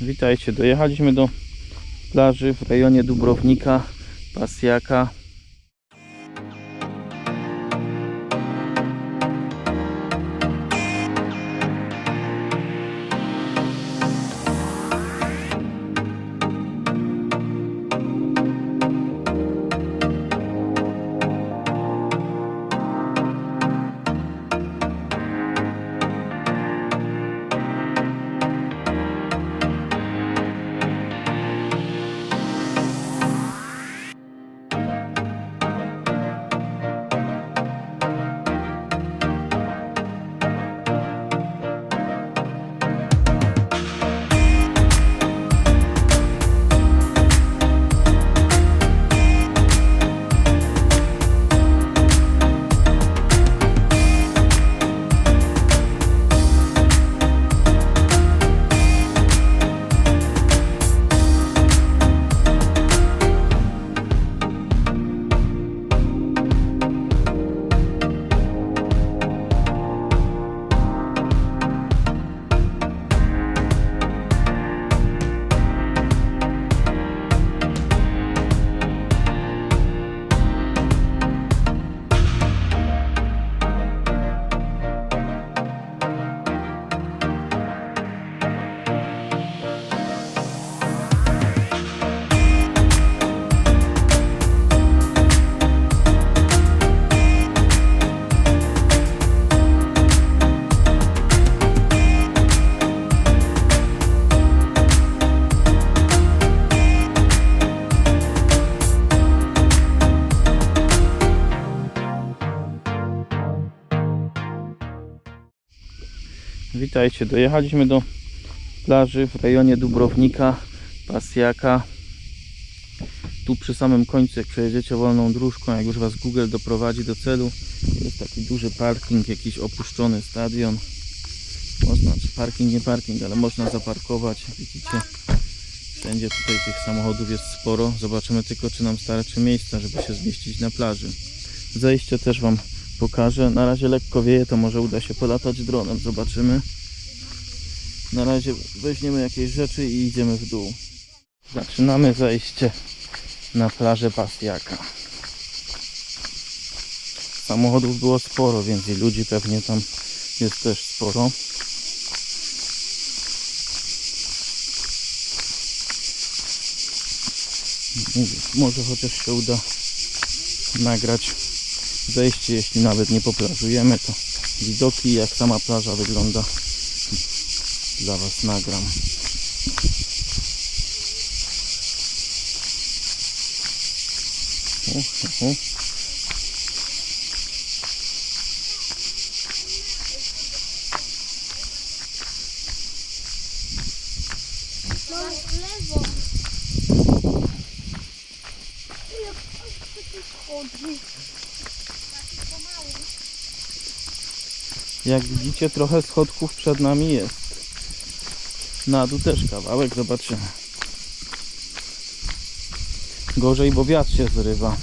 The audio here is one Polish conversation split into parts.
Witajcie, dojechaliśmy do plaży w rejonie Dubrownika, Pasjaka. Witajcie, dojechaliśmy do plaży w rejonie Dubrownika, Pasjaka. Tu przy samym końcu, jak przejedziecie wolną dróżką, jak już Was Google doprowadzi do celu, jest taki duży parking, jakiś opuszczony stadion. Można, czy parking, nie parking, ale można zaparkować. Widzicie, wszędzie tutaj tych samochodów jest sporo. Zobaczymy tylko, czy nam starczy miejsca, żeby się zmieścić na plaży. Zejście też Wam pokażę. Na razie lekko wieje, to może uda się polatać dronem. Zobaczymy. Na razie weźmiemy jakieś rzeczy i idziemy w dół. Zaczynamy zejście na plażę Pasjaka. Samochodów było sporo, więc i ludzi pewnie tam jest też sporo. Może chociaż się uda nagrać zejście, jeśli nawet nie poplażujemy, to widoki jak sama plaża wygląda dla Was nagram. U, u, u. Jak widzicie, trochę schodków przed nami jest. Na dół też kawałek, zobaczymy. Gorzej, bo wiatr się zrywa.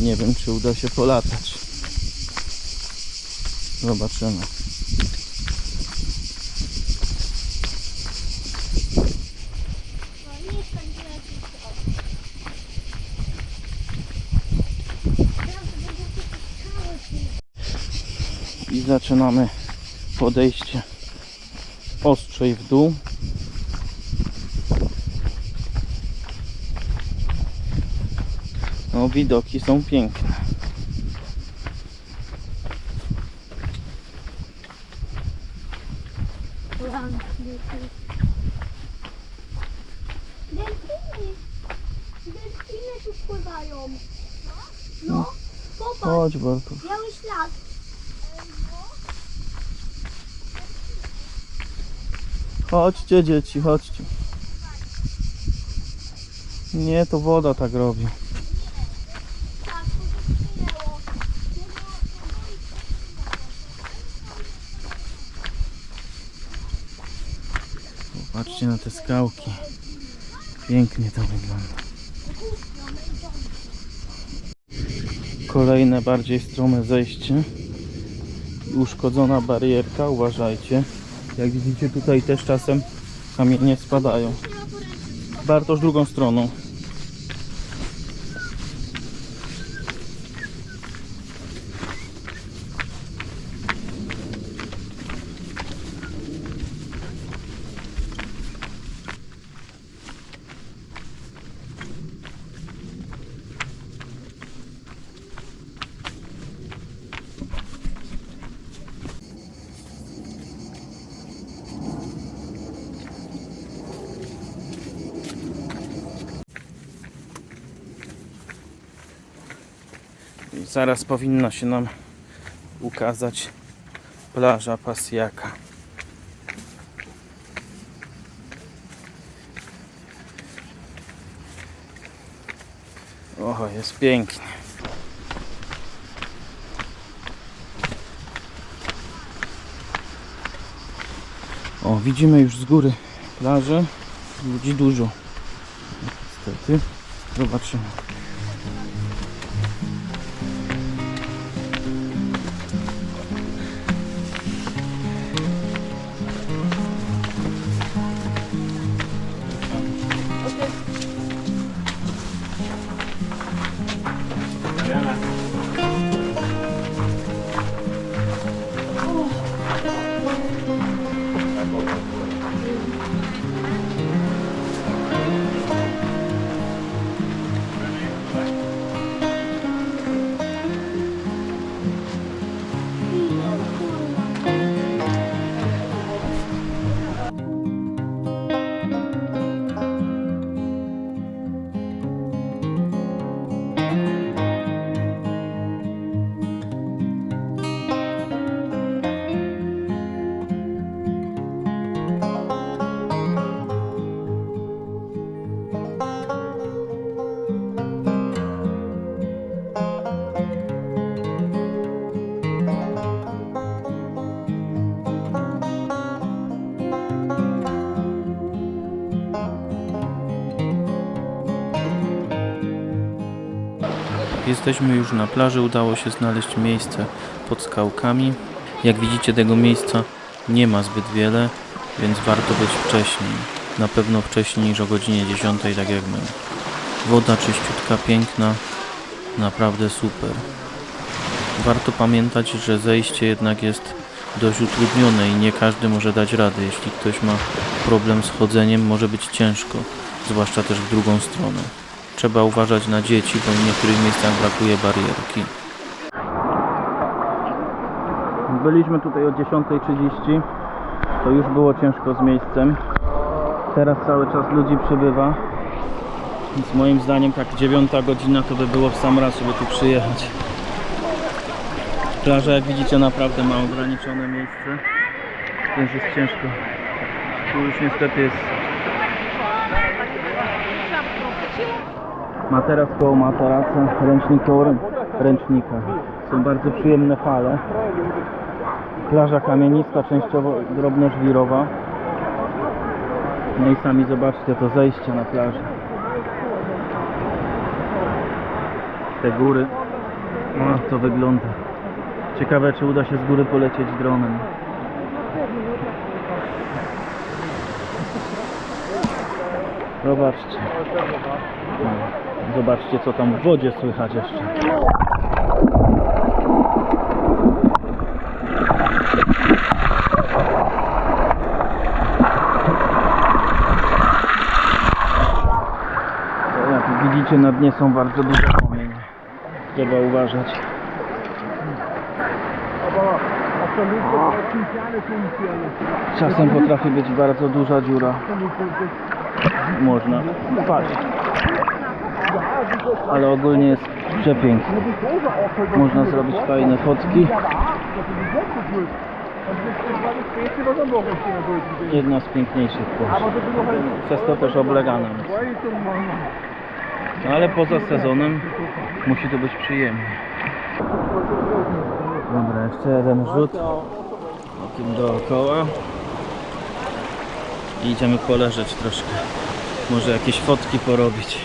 Nie wiem, czy uda się polatać. Zobaczymy. No nie tak leci to. Teraz będą takie skały. I zaczynamy podejście ostrzej w dół. No, widoki są piękne. Delfiny. Tu pływają. No, popatrz. Chodź, Bartu. Biały ślad. Chodźcie, dzieci, chodźcie. Nie, to woda tak robi. Tak, to się przynęło. Patrzcie na te skałki. Pięknie to wygląda. Kolejne bardziej strome zejście. Uszkodzona barierka, uważajcie. Jak widzicie tutaj też czasem Kamienie spadają. Bartosz drugą stroną. Zaraz powinna się nam ukazać plaża Pasjaka. O, jest pięknie. O, widzimy już z góry plażę. Ludzi dużo. Niestety. Zobaczymy. Jesteśmy już na plaży, udało się znaleźć miejsce pod skałkami. Jak widzicie tego miejsca nie ma zbyt wiele, więc warto być wcześniej. Na pewno wcześniej niż o godzinie 10, tak jak my. Woda czyściutka, piękna, naprawdę super. Warto pamiętać, że zejście jednak jest dość utrudnione i nie każdy może dać rady. Jeśli ktoś ma problem z chodzeniem, może być ciężko, zwłaszcza też w drugą stronę. Trzeba uważać na dzieci, bo w niektórych miejscach brakuje barierki. Byliśmy tutaj o 10.30. To już było ciężko z miejscem. Teraz cały czas ludzi przybywa. Więc moim zdaniem tak 9 godzina to by było w sam raz, żeby tu przyjechać. Plaża jak widzicie naprawdę ma ograniczone miejsce. Więc jest ciężko. Tu już niestety jest Materac koło materaca, ręcznik koło rę- ręcznika. Są bardzo przyjemne fale. Plaża kamienista, częściowo drobnożwirowa. No i sami zobaczcie to zejście na plażę. Te góry. O, to wygląda. Ciekawe, czy uda się z góry polecieć dronem. Zobaczcie. No, Zobaczcie, co tam w wodzie słychać jeszcze. Jak widzicie, na dnie są bardzo duże płomienie. Trzeba uważać. Czasem potrafi być bardzo duża dziura. Można. Patrz. Ale ogólnie jest przepięknie. Można zrobić fajne fotki. Jedna z piękniejszych plaż. Przez to też oblegana. No ale poza sezonem musi to być przyjemnie. Dobra, jeszcze jeden rzut okiem dookoła. I idziemy poleżeć troszkę. Może jakieś fotki porobić.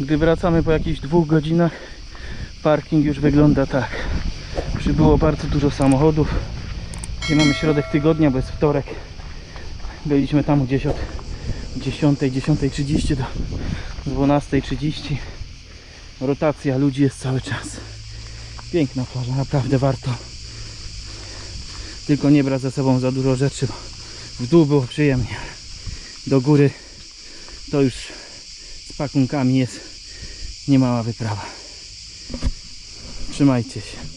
Gdy wracamy po jakichś dwóch godzinach, parking już wygląda tak. Przybyło bardzo dużo samochodów. Dzisiaj mamy środek tygodnia, bo jest wtorek. Byliśmy tam gdzieś od 10, 10.30 do 12.30. Rotacja ludzi jest cały czas. Piękna plaża, naprawdę warto. Tylko nie brać ze sobą za dużo rzeczy, w dół było przyjemnie. Do góry to już pakunkami jest niemała wyprawa. Trzymajcie się.